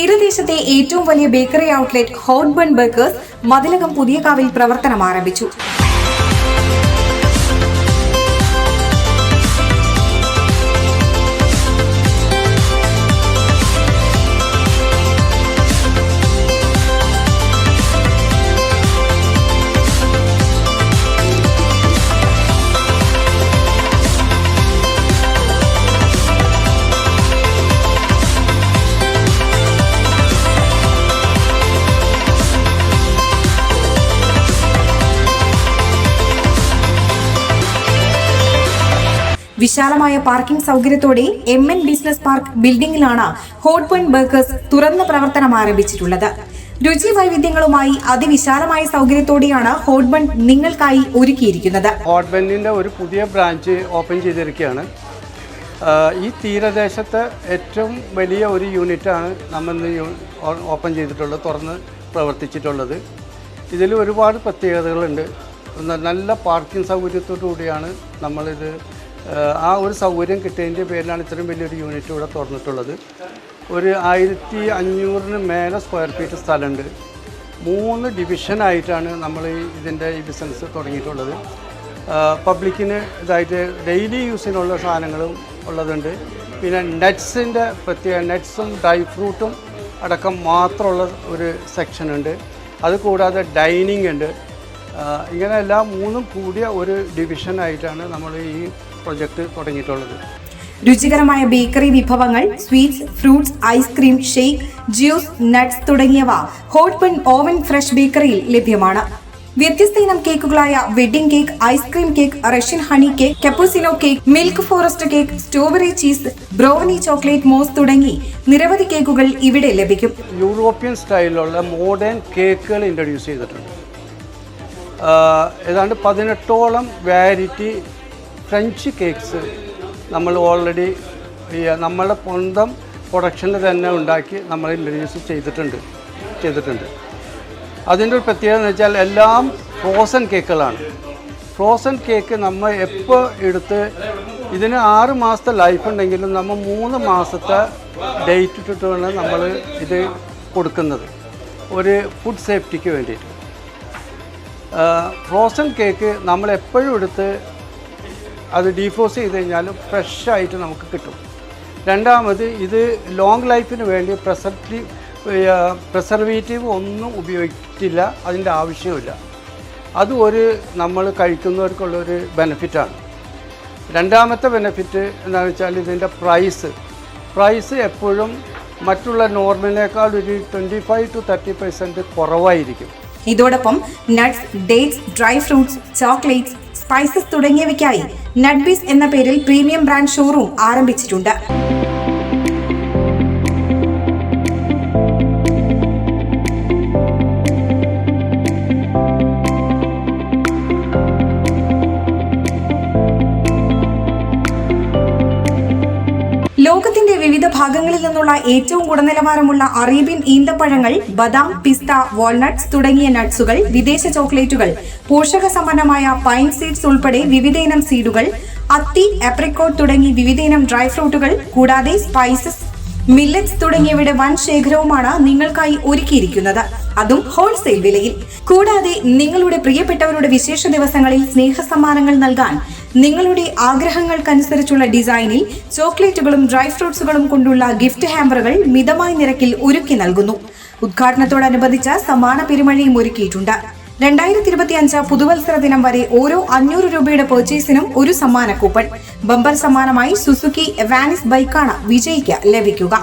തീരദേശത്തെ ഏറ്റവും വലിയ bakery outlet hot bun bakers Mathilakam പുതിയകാവിൽ പ്രവർത്തനം ആരംഭിച്ചു വിശാലമായ പാർക്കിംഗ് സൗകര്യത്തോടെ എം എൻ ബിസിനസ് പാർക്ക് ബിൽഡിംഗിലാണ് ഹോട്ട് പോയിന്റ് ബേക്കേഴ്സ് തുറന്ന പ്രവർത്തനം ആരംഭിച്ചിട്ടുള്ളത്. രുചി വൈവിധ്യങ്ങളുമായി അതിവിശാലമായ സൗകര്യത്തോടെയാണ് ഹോട്ട് ബൺ നിങ്ങൾക്കായി ഒരുക്കിയിരിക്കുന്നത്. ഹോട്ട് ബെന്നിന്റെ ഒരു പുതിയ ബ്രാഞ്ച് ഓപ്പൺ ചെയ്തിരിക്കുകയാണ്. ഈ തീരദേശത്തെ ഏറ്റവും വലിയ ഒരു യൂണിറ്റാണ് നമ്മൾ ഓപ്പൺ ചെയ്തിട്ടുള്ളത് തുറന്ന് പ്രവർത്തിച്ചിട്ടുള്ളത്. ഇതിൽ ഒരുപാട് പ്രത്യേകതകളുണ്ട്. നല്ല പാർക്കിംഗ് സൗകര്യത്തോടു കൂടിയാണ് നമ്മളിത് ആ ഒരു സൗകര്യം കിട്ടിയതിന്റെ പേരിലാണ് ഇത്രയും വലിയൊരു യൂണിറ്റ് ഇവിടെ തുറന്നിട്ടുള്ളത്. ഒരു ആയിരത്തി അഞ്ഞൂറിന് മേലെ സ്ക്വയർ ഫീറ്റ് സ്ഥലമുണ്ട്. മൂന്ന് ഡിവിഷനായിട്ടാണ് നമ്മൾ ഇതിന്റെ ഈ ബിസിനസ് തുടങ്ങിയിട്ടുള്ളത്. പബ്ലിക്കിന് ഇതായിട്ട് ഡെയിലി യൂസിനുള്ള സാധനങ്ങളും ഉള്ളതുണ്ട്. പിന്നെ നട്ട്സിന്റെ പ്രത്യേക നട്ട്സും ഡ്രൈ ഫ്രൂട്ടും അടക്കം മാത്രമുള്ള ഒരു സെക്ഷനുണ്ട് അത് കൂടാതെ ഡൈനിങ് ഉണ്ട്. ഇങ്ങനെയെല്ലാം മൂന്നും കൂടിയ ഒരു ഡിവിഷനായിട്ടാണ് നമ്മൾ ഈ പ്രൊജക്റ്റ് തുടങ്ങിയിട്ടുള്ളത്. രുചികരമായ ബേക്കറി വിഭവങ്ങൾ sweets fruits ice cream shake juice nuts തുടങ്ങിയവ ഹോട്ട് ബൺ ഓവൻ ഫ്രഷ് ബേക്കറിയിൽ ലഭ്യമാണ്. വ്യത്യസ്ത ഇനം കേക്കുകളായ wedding cake ice cream cake Russian honey cake cappuccino cake milk forest cake strawberry cheese brownie chocolate mousse തുടങ്ങി നിരവധി കേക്കുകൾ ഇവിടെ ലഭിക്കും. യൂറോപ്യൻ സ്റ്റൈലിലുള്ള മോഡേൺ കേക്കുകൾ ഇൻട്രൊഡ്യൂസ് ചെയ്തിട്ടുണ്ട്. ഏതാണ്ട് പതിനെട്ടോളം വാരിറ്റി ഫ്രഞ്ച് കേക്ക്സ് നമ്മൾ ഓൾറെഡി നമ്മളുടെ സ്വന്തം പ്രൊഡക്ഷനിൽ തന്നെ ഉണ്ടാക്കി നമ്മൾ ഇൻട്രൊഡ്യൂസ് ചെയ്തിട്ടുണ്ട് ചെയ്തിട്ടുണ്ട്. അതിന്റെ ഒരു പ്രത്യേകത എന്ന് വെച്ചാൽ എല്ലാം ഫ്രോസൺ കേക്കുകളാണ് ഫ്രോസൺ കേക്ക് നമ്മൾ എപ്പോൾ എടുത്ത് ഇതിന് ആറ് മാസത്തെ ലൈഫ് ഉണ്ടെങ്കിലും നമ്മൾ മൂന്ന് മാസത്തെ ഡേറ്റ് ഇട്ടിട്ടാണ് നമ്മൾ ഇത് കൊടുക്കുന്നത്. ഒരു ഫുഡ് സേഫ്റ്റിക്ക് വേണ്ടിയിട്ട്. ഫ്രോസൺ കേക്ക് നമ്മൾ എപ്പോഴും എടുത്ത് അത് ഡീഫോസ് ചെയ്ത് കഴിഞ്ഞാൽ ഫ്രഷായിട്ട് നമുക്ക് കിട്ടും. രണ്ടാമത് ഇത് ലോങ് ലൈഫിന് വേണ്ടി പ്രിസർവേറ്റീവ് പ്രിസർവേറ്റീവ് ഒന്നും ഉപയോഗിക്കില്ല അതിന്റെ ആവശ്യമില്ല അത് ഒരു നമ്മൾ കഴിക്കുന്നവർക്കുള്ളൊരു ബെനഫിറ്റാണ് രണ്ടാമത്തെ ബെനഫിറ്റ് എന്താണെന്ന് വെച്ചാൽ ഇതിന്റെ പ്രൈസ് പ്രൈസ് എപ്പോഴും മറ്റുള്ള നോർമലിനേക്കാൾ ഒരു twenty five to thirty percent കുറവായിരിക്കും. ഇതോടൊപ്പം nuts dates dry fruits chocolates spices തുടങ്ങിയവയ്ക്കായി Nutbees എന്ന പേരിൽ പ്രീമിയം ബ്രാൻഡ് ഷോറൂം ആരംഭിച്ചിട്ടുണ്ട്. ഭാഗങ്ങളിൽ നിന്നുള്ള ഏറ്റവും ഗുണനിലവാരമുള്ള അറേബ്യൻ ഈന്തപ്പഴങ്ങൾ ബദാം പിസ്ത വാൾനട്ട്സ് തുടങ്ങിയ നട്ട്സുകൾ വിദേശ ചോക്ലേറ്റുകൾ പോഷക സമ്പന്നമായ പൈൻ സീഡ്സ് ഉൾപ്പെടെ വിവിധയിനം സീഡുകൾ അത്തി ആപ്രിക്കോട്ട് തുടങ്ങി വിവിധയിനം ഡ്രൈ ഫ്രൂട്ടുകൾ കൂടാതെ സ്പൈസസ് മില്ലറ്റ്സ് തുടങ്ങിയവയുടെ വൻ ശേഖരവുമാണ് നിങ്ങൾക്കായി ഒരുക്കിയിരിക്കുന്നത്. അതും ഹോൾസെയിൽ വിലയിൽ. കൂടാതെ നിങ്ങളുടെ പ്രിയപ്പെട്ടവരുടെ വിശേഷ ദിവസങ്ങളിൽ സ്നേഹ സമ്മാനങ്ങൾ നൽകാൻ നിങ്ങളുടെ ആഗ്രഹങ്ങൾക്കനുസരിച്ചുള്ള ഡിസൈനിൽ ചോക്ലേറ്റുകളും ഡ്രൈ ഫ്രൂട്ട്സുകളും കൊണ്ടുള്ള ഗിഫ്റ്റ് ഹാമ്പറുകൾ മിതമായ നിരക്കിൽ ഒരുക്കി നൽകുന്നു. ഉദ്ഘാടനത്തോടനുബന്ധിച്ച സമാന പെരുമഴയും ഒരുക്കിയിട്ടുണ്ട്. രണ്ടായിരത്തി ഇരുപത്തി അഞ്ച് പുതുവത്സര ദിനം വരെ ഓരോ അഞ്ഞൂറ് രൂപയുടെ പർച്ചേസിനും ഒരു സമ്മാന കൂപ്പൺ ബമ്പർ സമ്മാനമായി സുസുക്കി വാനിസ് ബൈക്കാണ് വിജയിക്ക് ലഭിക്കുക.